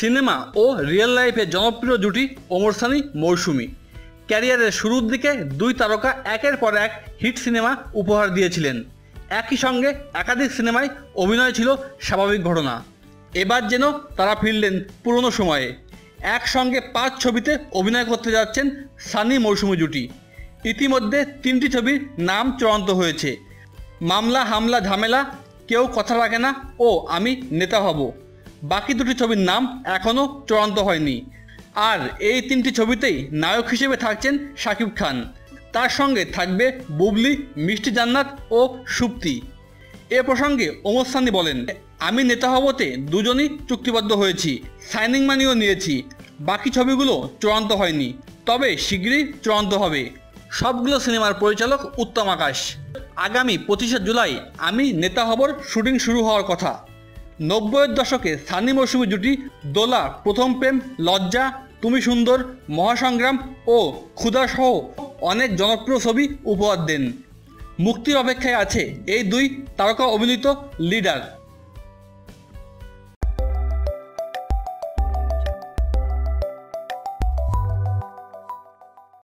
Cinema ও real লাইফের জনপ্রিয় জুটি ওমর সানি, মৌসুমী। ক্যারিয়ারের শুরুর দিকে দুই তারকা একের পর এক হিট সিনেমা উপহার দিয়েছিলেন। একই সঙ্গে একাধিক সিনেমায় অভিনয় ছিল স্বাভাবিক ঘটনা। এবার যেন তারা ফিরলেন পুরনো সময়ে। একসঙ্গে পাঁচ ছবিতে অভিনয় করতে যাচ্ছেন সানি মৌসুমী জুটি। ইতিমধ্যে তিনটি ছবির নাম চূড়ান্ত হয়েছে। মামলা, হামলা, ঝামেলা, কেউ কথা রাখে না ও আমি নেতা হব। বাকি দুটি ছবির নাম এখনও চূড়ান্ত হয়নি। আর এই তিনটি ছবিতেই নায়ক হিসেবে থাকছেন শাকিব খান। তার সঙ্গে থাকবে বুবলি, মিষ্টি জান্নাত ও সুপ্তি। এ প্রসঙ্গে ওমর সানি বলেন, আমি নেতা হবতে দুজনই চুক্তিবদ্ধ হয়েছি, সাইনিং মানিও নিয়েছি। বাকি ছবিগুলো চূড়ান্ত হয়নি, তবে শীঘ্রই চূড়ান্ত হবে। সবগুলো সিনেমার পরিচালক উত্তম আকাশ। আগামী পঁচিশে জুলাই আমি নেতা হবর শুটিং শুরু হওয়ার কথা। নব্বইয়ের দশকে সানি মৌসুমী জুটি, দোলা, প্রথম প্রেম, লজ্জা, তুমি সুন্দর, মহাসংগ্রাম ও ক্ষুদাসহ অনেক জনপ্রিয় ছবি উপহার দেন। মুক্তির অপেক্ষায় আছে এই দুই তারকা অভিনীত লিডার।